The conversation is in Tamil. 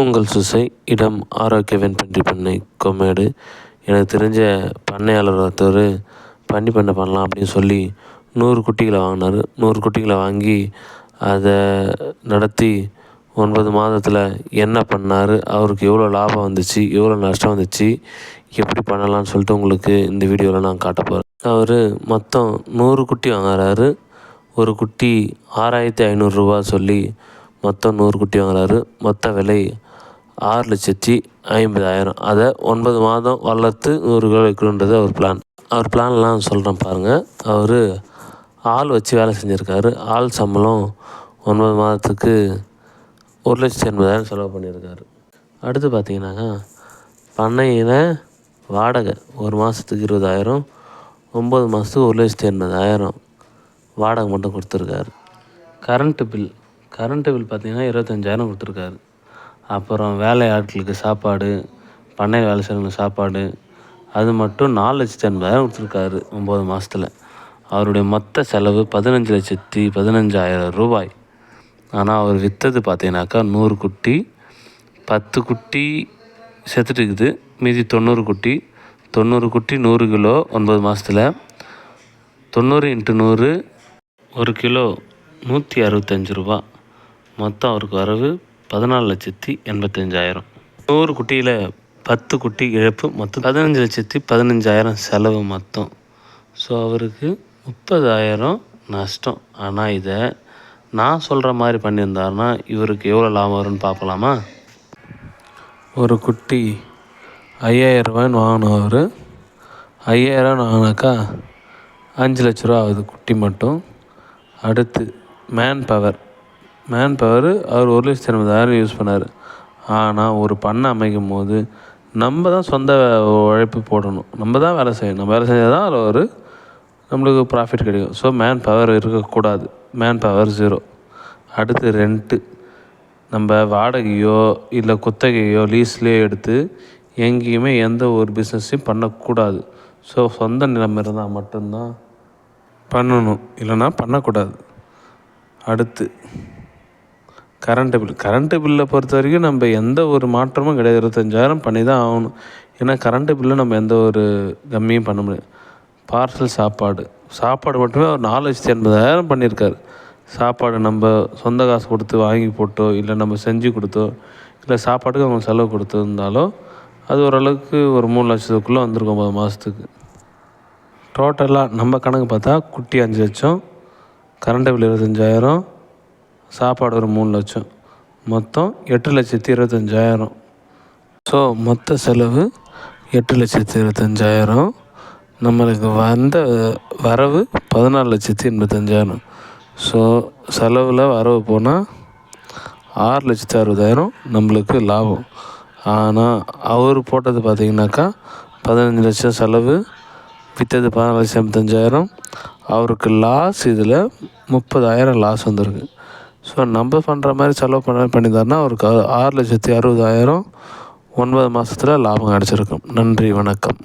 உங்கள் சுசை இடம் ஆரோக்கியவன் பன்றி பண்ணை கொமேடு. எனக்கு தெரிஞ்ச பண்ணையாளர் ஒருத்தர் பண்ணி பண்ணை பண்ணலாம் அப்படின்னு சொல்லி நூறு குட்டிகளை வாங்கினாரு. நூறு குட்டிகளை வாங்கி அதை நடத்தி ஒன்பது மாதத்தில் என்ன பண்ணார்? அவருக்கு எவ்வளோ லாபம் வந்துச்சு? எவ்வளோ நஷ்டம் வந்துச்சு? எப்படி பண்ணலாம்னு சொல்லிட்டு உங்களுக்கு இந்த வீடியோவில் நான் காட்ட போகிறேன் அவர் மொத்தம் நூறு குட்டி வாங்குறாரு. ஒரு குட்டி ஆறாயிரத்தி ஐநூறுரூவா சொல்லி மொத்தம் நூறு குட்டி வாங்குறாரு. மொத்த விலை ஆறு லட்சத்தி ஐம்பதாயிரம். அதை ஒன்பது மாதம் வளர்த்து நூறு கிலோ வைக்கணுன்றது அவர் பிளான் அவர் பிளான்லாம் சொல்கிறேன் பாருங்கள் அவர் ஆள் வச்சு வேலை செஞ்சுருக்காரு. ஆள் சம்பளம் ஒன்பது மாதத்துக்கு ஒரு லட்சத்தி எண்பதாயிரம் செலவு பண்ணியிருக்காரு. அடுத்து பார்த்தீங்கன்னாக்கா பண்ணையில் வாடகை ஒரு மாதத்துக்கு இருபதாயிரம் ஒம்பது மாதத்துக்கு ஒரு லட்சத்தி எண்பதாயிரம் வாடகை மட்டும் கொடுத்துருக்காரு. கரண்ட்டு பில் கரண்ட்டு பில் பார்த்திங்கன்னா இருபத்தஞ்சாயிரம் கொடுத்துருக்காரு. அப்புறம் வேலை ஆட்களுக்கு சாப்பாடு பண்ணை வேலை செய்கிறவங்களுக்கு சாப்பாடு அது மட்டும் நாலு லட்சத்தி எண்பதாயிரம் கொடுத்துருக்காரு ஒம்பது மாதத்துல அவருடைய மொத்த செலவு பதினஞ்சு லட்சத்தி பதினஞ்சாயிரம் ரூபாய். ஆனால் அவர் விற்றது பார்த்தீங்கன்னாக்கா நூறு குட்டி பத்து குட்டி செத்துட்டு இருக்குது. மீதி தொண்ணூறு குட்டி தொண்ணூறு குட்டி நூறு கிலோ ஒன்பது மாதத்துல தொண்ணூறு இன்ட்டு நூறு ஒரு கிலோ நூற்றி அறுபத்தஞ்சி ரூபா. மொத்தம் அவருக்கு வரவு பதினாலு லட்சத்தி எண்பத்தஞ்சாயிரம். நூறு குட்டியில் பத்து குட்டி இழப்பு மொத்தம் பதினஞ்சு லட்சத்தி பதினஞ்சாயிரம் செலவு மொத்தம். ஸோ அவருக்கு முப்பதாயிரம் நஷ்டம். ஆனால் இதை நான் சொல்கிற மாதிரி பண்ணியிருந்தாருன்னா இவருக்கு எவ்வளோ லாபம் வரும்னு பார்க்கலாமா? ஒரு குட்டி ஐயாயிரம் ரூபாய்னு வாங்கினோம் அவர் ஐயாயிரம் வாங்கினாக்கா அஞ்சு லட்ச ரூபா ஆகுது குட்டி மட்டும். அடுத்து மேன் பவர் மேன் பவர் அவர் ஒரு லட்சத்தி எண்பதாயிரம் யூஸ் பண்ணார். ஆனால் ஒரு பண்ணை அமைக்கும் போது நம்ம தான் சொந்த உழைப்பு போடணும். நம்ம தான் வேலை செய்யணும். நம்ம வேலை செஞ்சால் தான் அதில் ஒரு நம்மளுக்கு ப்ராஃபிட் கிடைக்கும். ஸோ மேன் பவர் இருக்கக்கூடாது. மேன் பவர் ஜீரோ அடுத்து ரெண்ட்டு நம்ம வாடகையோ இல்லை குத்தகையோ லீஸ்லேயோ எடுத்து எங்கேயுமே எந்த ஒரு பிஸ்னஸையும் பண்ணக்கூடாது. ஸோ சொந்த நிலம் இருந்தால் மட்டும்தான் பண்ணணும். இல்லைன்னா பண்ணக்கூடாது. அடுத்து கரண்ட்டு பில் கரண்ட்டு பில்லை பொறுத்த வரைக்கும் நம்ம எந்த ஒரு மாற்றமும் கிடையாது. இருபத்தஞ்சாயிரம் பண்ணி தான் ஆகணும். ஏன்னா கரண்ட்டு பில்லை நம்ம எந்த ஒரு கம்மியும் பண்ண முடியாது. பார்சல் சாப்பாடு. சாப்பாடு மட்டுமே ஒரு நாலு லட்சத்தி எண்பதாயிரம் பண்ணியிருக்காரு. சாப்பாடு நம்ம சொந்த காசு கொடுத்து வாங்கி போட்டோ இல்லை நம்ம செஞ்சு கொடுத்தோ இல்லை சாப்பாட்டுக்கு அவங்க செலவு கொடுத்துருந்தாலோ அது ஓரளவுக்கு ஒரு மூணு லட்சத்துக்குள்ளே வந்திருக்கும் ஒம்பது மாதத்துக்கு டோட்டலாக நம்ம கணக்கு பார்த்தா குட்டி அஞ்சு லட்சம் கரண்ட் பில் இருபத்தஞ்சாயிரம் சாப்பாடு ஒரு மூணு லட்சம். மொத்தம் எட்டு லட்சத்தி இருபத்தஞ்சாயிரம். ஸோ மொத்த செலவு எட்டு லட்சத்தி இருபத்தஞ்சாயிரம். நம்மளுக்கு வந்த வரவு பதினாலு லட்சத்தி எண்பத்தஞ்சாயிரம். ஸோ செலவில் வரவு போனால் ஆறு லட்சத்தி அறுபதாயிரம் நம்மளுக்கு லாபம். ஆனால் அவர் போட்டது பார்த்திங்கனாக்கா பதினஞ்சு லட்சம் செலவு விற்றது பதினாலு லட்சம் எண்பத்தஞ்சாயிரம். அவருக்கு லாஸ் இதில் முப்பதாயிரம் லாஸ் வந்திருக்கு. ஸோ நம்ம பண்ணுற மாதிரி செலவு பண்ண பண்ணியிருந்தாருன்னா அவருக்கு ஆறு லட்சத்தி அறுபதாயிரம் ஒன்பது மாதத்துல லாபம் கிடச்சிருக்கும். நன்றி வணக்கம்.